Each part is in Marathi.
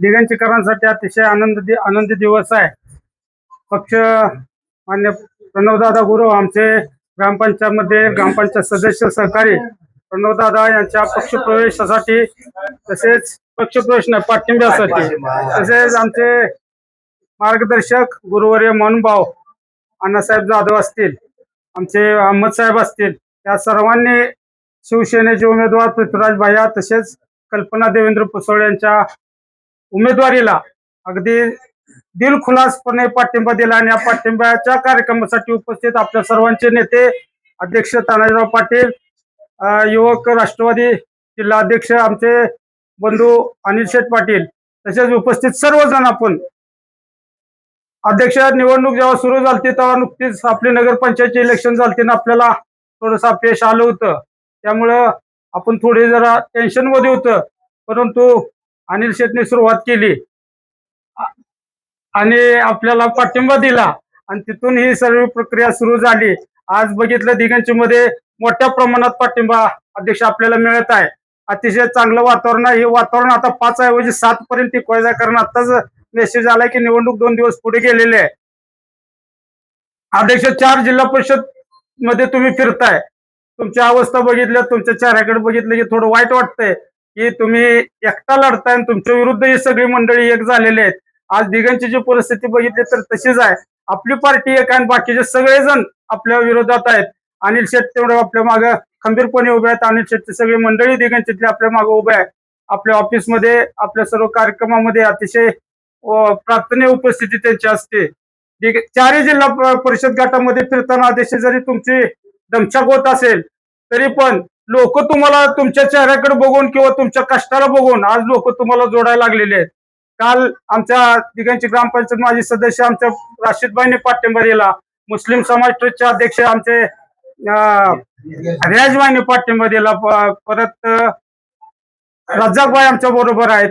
दिगंचीकरांसाठी अतिशय आनंद आनंदी दिवस आहे. पक्ष मान्य प्रणवदादा गुरु आमचे ग्रामपंचायतमध्ये ग्रामपंचायत सदस्य सहकारी प्रणवदादा यांच्या पक्षप्रवेशासाठी तसेच पक्षप्रवेश पाठिंब्यासाठी तसेच आमचे मार्गदर्शक गुरुवर्य मनभाव अण्णासाहेब जाधव असतील आमचे अहमद साहेब असतील या सर्वांनी शिवसेनेचे उमेदवार पृथ्वीराज भाया तसेच कल्पना देवेंद्र पुसोळ यांच्या उमेदवारीला. अगदी दिलखुलासपणे पाठिंबा दिला आणि या पाठिंब्याच्या कार्यक्रमासाठी उपस्थित आपल्या सर्वांचे नेते अध्यक्ष तानाजीराव पाटील युवक राष्ट्रवादी जिल्हा अध्यक्ष आमचे बंधू अनिल शेठ पाटील तसेच उपस्थित सर्वजण आपण. अध्यक्ष निवडणूक जेव्हा सुरू झाली तेव्हा नुकतीच आपली नगरपंचायतची इलेक्शन झालती ना आपल्याला थोडस अपयश आलं होतं. त्यामुळं आपण थोडी जरा टेन्शनमध्ये होतं. परंतु अनिल शेटने सुरुवात केली. आणि आपल्याला पाठिंबा दिला. आणि तिथून ही सर्व प्रक्रिया सुरू झाली. आज बघितलं दिगंची मध्ये मोठ्या प्रमाणात पाठिंबा अध्यक्ष आपल्याला मिळत आहे. अतिशय चांगलं वातावरण आहे. हे वातावरण आता पाच ऐवजी सात पर्यंत टिकवायचं कारण आताच मेसेज आलाय की निवडणूक दोन दिवस पुढे गेलेले आहे. अध्यक्ष चार जिल्हा परिषदमध्ये तुम्ही फिरताय. तुमच्या अवस्था बघितल्या तुमच्या चेहऱ्याकडे बघितलं की थोडं वाईट वाटतंय. की तुम्ही एकटा लढताय आणि तुमच्या विरुद्ध ही सगळी मंडळी एक झालेली आहेत. आज दिघांची जी परिस्थिती बघितली तर तशीच आहे. आपली पार्टी एक आहे आणि बाकीचे सगळेजण आपल्या विरोधात आहेत. अनिल शेट तेवढे आपल्या मागे खंबीरपणे उभे आहेत. अनिल शेटची सगळी मंडळी दिघांची आपल्या मागे उभे आहे आपल्या ऑफिसमध्ये आपल्या सर्व कार्यक्रमामध्ये अतिशय अ, प्रार्थनीय उपस्थिती त्यांची असते. चारही जिल्हा परिषद गटामध्ये फिरताना अतिशय जरी तुमची दमछाक होत असेल तरी पण लोक तुम्हाला तुमच्या चेहऱ्याकडे बघून किंवा तुमच्या कष्टाला बघून आज लोक तुम्हाला जोडायला लागलेले आहेत. काल आमच्या तिघांची ग्रामपंचायत माजी सदस्य आमच्या राशीदबाईंनी पाठिंबा दिला. मुस्लिम समाज ट्रस्टचे अध्यक्ष आमचे अं, रियाजबाईंनी पाठिंबा दिला. परत अं, रज्जाकबाई आमच्या बरोबर आहेत.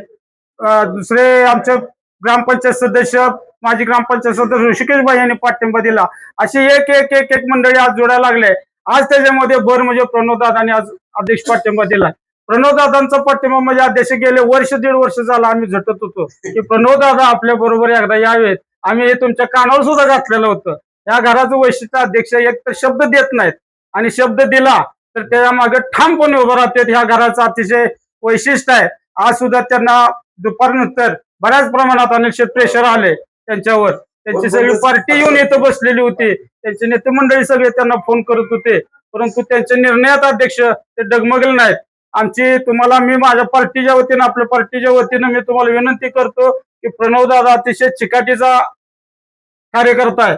दुसरे आमचे ग्रामपंचायत सदस्य माजी ग्रामपंचायत सदस्य ऋषिकेशबाई यांनी पाठिंबा दिला. अशी एक एक एक एक मंडळी आज जोडायला लागले. आज त्याच्यामध्ये भर म्हणजे प्रणवदादांनी आज अध्यक्ष पाठिंबा दिला. प्रणवदादांचा पाठिंबा म्हणजे अध्यक्ष गेले वर्ष दीड वर्ष झालं आम्ही झटत होतो. की प्रणवदादा आपल्या बरोबर एकदा यावेत. आम्ही हे तुमच्या कानावर सुद्धा घातलेलं होतं. या घराचं वैशिष्ट्य अध्यक्ष एक तर शब्द देत नाहीत. आणि शब्द दिला तर त्याच्यामागे ठामपणे उभं राहतात. ह्या घराचं अतिशय वैशिष्ट्य आहे. आज सुद्धा त्यांना दुपारनंतर बऱ्याच प्रमाणात अनेक प्रेशर आले त्यांच्यावर. त्यांची सगळी पार्टी येऊन इथं बसलेली होती. त्यांचे नेते मंडळी सगळे त्यांना फोन करत होते. परंतु त्यांच्या निर्णयात अध्यक्ष ते डगमगले नाहीत. आमची तुम्हाला मी माझ्या पार्टीच्या वतीनं आपल्या पार्टीच्या वतीनं मी तुम्हाला विनंती करतो की प्रणव दादा अतिशय चिकाटीचा कार्यकर्ता आहे.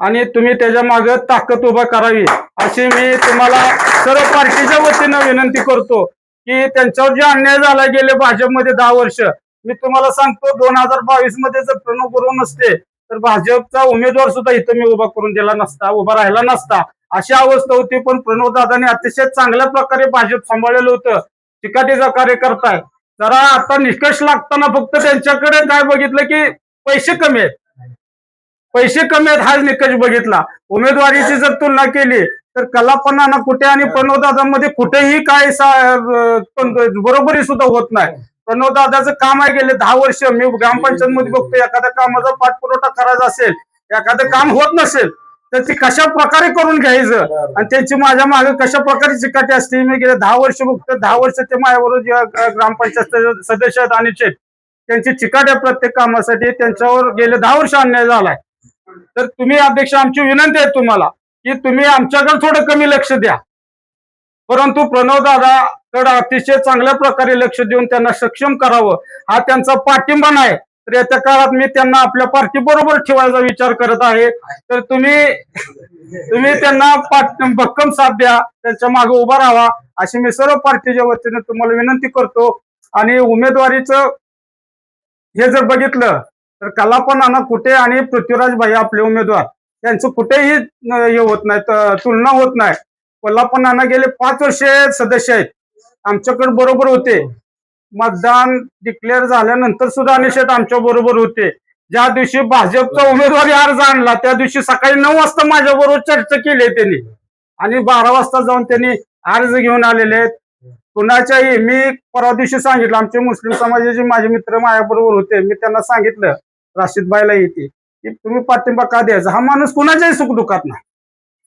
आणि तुम्ही त्याच्यामागे ताकद उभा करावी. अशी मी तुम्हाला सर्व पार्टीच्या वतीनं विनंती करतो की त्यांच्यावर जे अन्याय झाला गेले भाजपमध्ये दहा वर्ष मी तुम्हाला सांगतो दोन हजार बावीसमध्ये जर प्रणव गुरु नसते तर भाजपचा उमेदवार सुद्धा इथं मी उभा करून दिला नसता उभा राहिला नसता. अशी अवस्था होती पण प्रणवदादाने अतिशय चांगल्या प्रकारे भाजप सांभाळलेलं होतं. चिकाटीचा कार्यकर्ता आहे. जरा आता निष्कर्ष लागताना फक्त त्यांच्याकडे काय बघितलं की पैसे कमी आहेत. पैसे कमी आहेत हाच निकष बघितला. उमेदवारीची जर तुलना केली तर कलापणाना कुठे आणि प्रणवदादांमध्ये कुठेही काय बरोबरी सुद्धा होत नाही. प्रणवदादाचं काम आहे गेले दहा वर्ष. मी ग्रामपंचायत मध्ये बघतो एखाद्या कामाचा पाठपुरवठा करायचा असेल एखादं काम होत नसेल तर ते कशा प्रकारे करून घ्यायचं? आणि त्यांची माझ्या मागे कशा प्रकारे चिकाटी असते मी गेले दहा वर्ष बघतो दहा वर्ष ते माझ्याबरोबर ग्रामपंचायत सद- सदस्य आहेत आणि शेठ त्यांची चिकाटी आहे प्रत्येक कामासाठी. त्यांच्यावर गेले दहा वर्ष अन्याय झालाय. तर तुम्ही अध्यक्ष आमची विनंती आहे तुम्हाला की तुम्ही आमच्याकडे थोडं कमी लक्ष द्या. परंतु प्रणव तर अतिशय चांगल्या प्रकारे लक्ष देऊन त्यांना सक्षम करावं. हा त्यांचा पाठिंबा नाही. तर येत्या काळात मी त्यांना आपल्या पार्टी बरोबर ठेवायचा विचार करत आहे. तर तुम्ही तुम्ही त्यांना पाठ- भक्कम साथ द्या. त्यांच्या मागे उभा राहावा अशी मी सर्व पार्टीच्या वतीने तुम्हाला विनंती करतो. आणि उमेदवारीचं हे जर बघितलं तर कलापण नाना कुठे आणि पृथ्वीराज भाई आपले उमेदवार. त्यांचं कुठेही हे होत नाही तुलना होत नाही. कोल्हापूर नाना गेले पाच वर्षे सदस्य आहेत. आमच्याकडे बरोबर होते. मतदान डिक्लेअर झाल्यानंतर सुद्धा अनिल शेठ आमच्या बरोबर होते. ज्या दिवशी भाजपचा उमेदवारी अर्ज आणला त्या दिवशी सकाळी नऊ वाजता माझ्या बरोबर चर्चा केली आहे त्यांनी. आणि बारा वाजता जाऊन त्यांनी अर्ज घेऊन आलेले आहेत. कुणाच्याही मी परवा दिवशी सांगितलं आमचे मुस्लिम समाजाचे माझे मित्र माझ्याबरोबर होते. मी त्यांना सांगितलं राशीदबाईला येते. की तुम्ही पाठिंबा का द्यायचा? हा माणूस कुणाच्याही सुख दुखात नाही.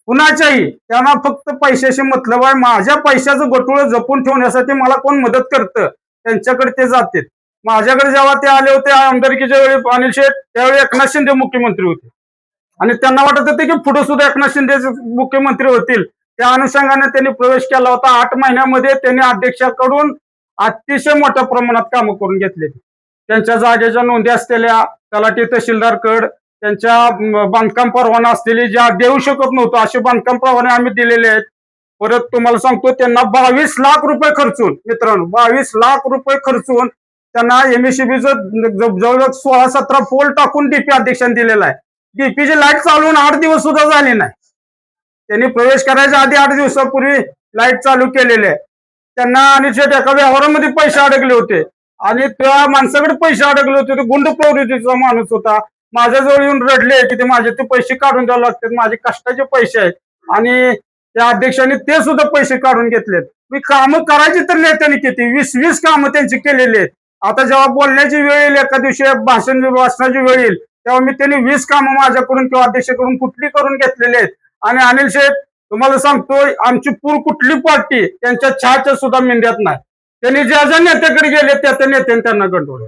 कुणाच्याही? त्यांना फक्त पैशाशी मतलब आहे. माझ्या पैशाचं गटुळं जपून ठेवण्यासाठी मला कोण मदत करतं? त्यांच्याकडे ते जाते माझ्याकडे जेव्हा ते आले होते आमदारकीच्या वेळी अनिल शेठ त्यावेळी एकनाथ शिंदे मुख्यमंत्री होते. आणि त्यांना वाटत होते की पुढे सुद्धा एकनाथ शिंदे मुख्यमंत्री होतील. त्या अनुषंगाने त्यांनी प्रवेश केला होता. आठ महिन्यामध्ये त्यांनी अध्यक्षाकडून अतिशय मोठ्या प्रमाणात कामं करून घेतले त्यांच्या जागेच्या नोंदी असलेल्या तलाठी तहसीलदारकड त्यांच्या बांधकाम परवाना असलेली ज्या देऊ शकत नव्हतो असे बांधकाम परवाने आम्ही दिलेले आहेत. परत तुम्हाला सांगतो त्यांना बावीस लाख रुपये खर्चून मित्रांनो बावीस लाख रुपये खर्चून त्यांना एमएससीबीचं जवळजवळ सोळा सतरा पोल टाकून डीपी अध्यक्षांनी दिलेला आहे. डीपीची लाइट चालवून आठ दिवस सुद्धा झाले नाही. त्यांनी प्रवेश करायच्या आधी आठ दिवसापूर्वी लाइट चालू केलेली आहे. त्यांना आणि एका व्यवहारामध्ये पैसे अडकले होते. आणि त्या माणसाकडे पैसे अडकले होते तो गुंड प्रवृत्तीचा माणूस होता. माझ्याजवळ येऊन रडले की ते माझे ते पैसे काढून द्यावे लागतात. माझे कष्टाचे पैसे आहेत. आणि त्या अध्यक्षांनी ते सुद्धा पैसे काढून घेतलेत. मी कामं करायची तर नेत्यांनी किती वीस वीस कामं त्यांची केलेली आहेत. आता जेव्हा बोलण्याची वेळ येईल एका दिवशी भाषण वाचण्याची वेळ येईल तेव्हा मी त्यांनी वीस कामं माझ्याकडून किंवा अध्यक्षाकडून कुठली करून घेतलेली आहेत. आणि अनिल शेठ तुम्हाला सांगतोय आमची पूर कुठली पार्टी त्यांच्या चहाच्या सुद्धा मेंढ्यात नाही. त्यांनी ज्या ज्या नेत्याकडे गेले त्या त्या नेत्याने त्यांना गंडवलं.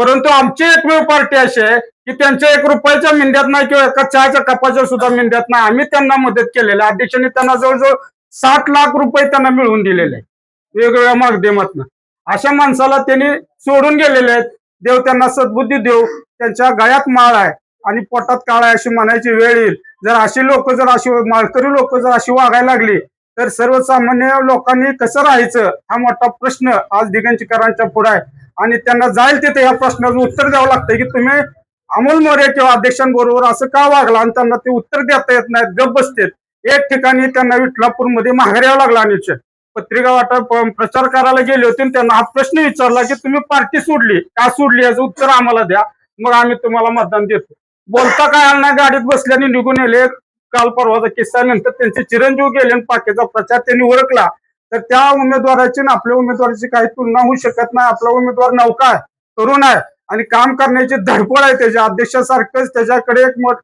परंतु आमची एकमेव पार्टी अशी आहे की त्यांच्या एक रुपयाच्या मेंढ्यात नाही किंवा एका चहाच्या कपाच्या सुद्धा मेंढ्यात नाही. आम्ही त्यांना मदत केलेली आहे. अध्यक्षांनी त्यांना जवळजवळ साठ लाख रुपये त्यांना मिळवून दिलेले आहेत. वेगवेगळ्या माध्यमातून अशा माणसाला त्यांनी सोडून गेलेले आहेत. देव त्यांना सद्बुद्धी देव त्यांच्या गळ्यात माळ आहे आणि पोटात काळ आहे अशी म्हणायची वेळ येईल. जर अशी लोक जर अशी माळकरी लोक जर अशी वागायला लागली तर सर्वसामान्य लोकांनी कसं राहायचं? हा मोठा प्रश्न आज दिगंजकरांच्या पुढे आहे. आणि त्यांना जाईल तिथे या प्रश्नाचं उत्तर द्यावं लागतं की तुम्ही अमोल मोरे किंवा अध्यक्षांबरोबर असं का वागला? आणि त्यांना ते उत्तर देता येत नाहीत गप बसतेत. एक ठिकाणी त्यांना विठलापूरमध्ये माघार यावं लागला अनिल पत्रिका वाटप प्रचार करायला गेले होते आणि त्यांना हा प्रश्न विचारला की तुम्ही पार्टी सोडली का सोडली? याचं उत्तर आम्हाला द्या. मग आम्ही तुम्हाला मतदान देतो. बोलता काय आलं नाही गाडीत बसल्याने निघून गेले काल परवाचा किस्सा नंतर त्यांचे चिरंजीव गेले आणि पार्टीचा प्रचार त्यांनी ओळखला तर त्या उमेदवाराची आणि आपल्या उमेदवाराची काही तुलना होऊ शकत नाही. आपला उमेदवार नौका आहे तरुण आहे आणि काम करण्याची धडपड आहे त्याच्या अध्यक्षासारखंच. त्याच्याकडे एक मोठ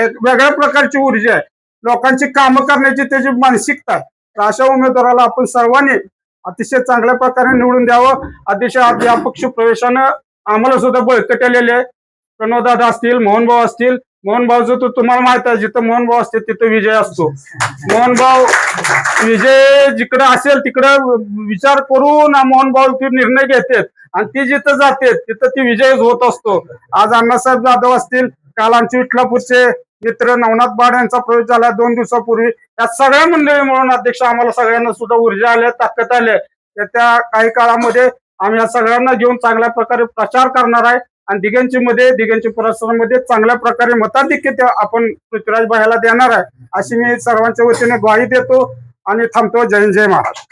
एक वेगळ्या प्रकारची ऊर्जा आहे. लोकांची कामं करण्याची त्याची मानसिकता आहे. तर अशा उमेदवाराला आपण सर्वांनी अतिशय चांगल्या प्रकारे निवडून द्यावं. अतिशय या पक्ष प्रवेशानं आम्हाला सुद्धा बळकटलेले आहे. प्रणवदादा असतील मोहनभाऊ असतील मोहन भाऊचं तर तुम्हाला माहीत आहे जिथं मोहन भाऊ असते तिथं विजय असतो. मोहन भाऊ विजय जिकडे असेल तिकडं विचार करून मोहन भाऊ ते निर्णय घेतात. आणि ती जिथं जाते तिथं ती विजयच होत असतो. आज अण्णासाहेब जाधव असतील काल आमचे विठलापूरचे मित्र नवनाथ बाड यांचा प्रवेश झाला. दोन दिवसापूर्वी या सगळ्या मंडळी म्हणून अध्यक्ष आम्हाला सगळ्यांना सुद्धा ऊर्जा आल्या ताकद आल्या. त्या काही काळामध्ये आम्ही या सगळ्यांना घेऊन चांगल्या प्रकारे प्रचार करणार आहे. आणि दिगंची मध्ये दिगंची परिसरामध्ये चांगल्या प्रकारे मताधिक्य आपण पृथ्वीराज भायला देणार आहे. अशी मी सर्वांच्या वतीने ग्वाही देतो आणि थांबतो. जय जय महाराज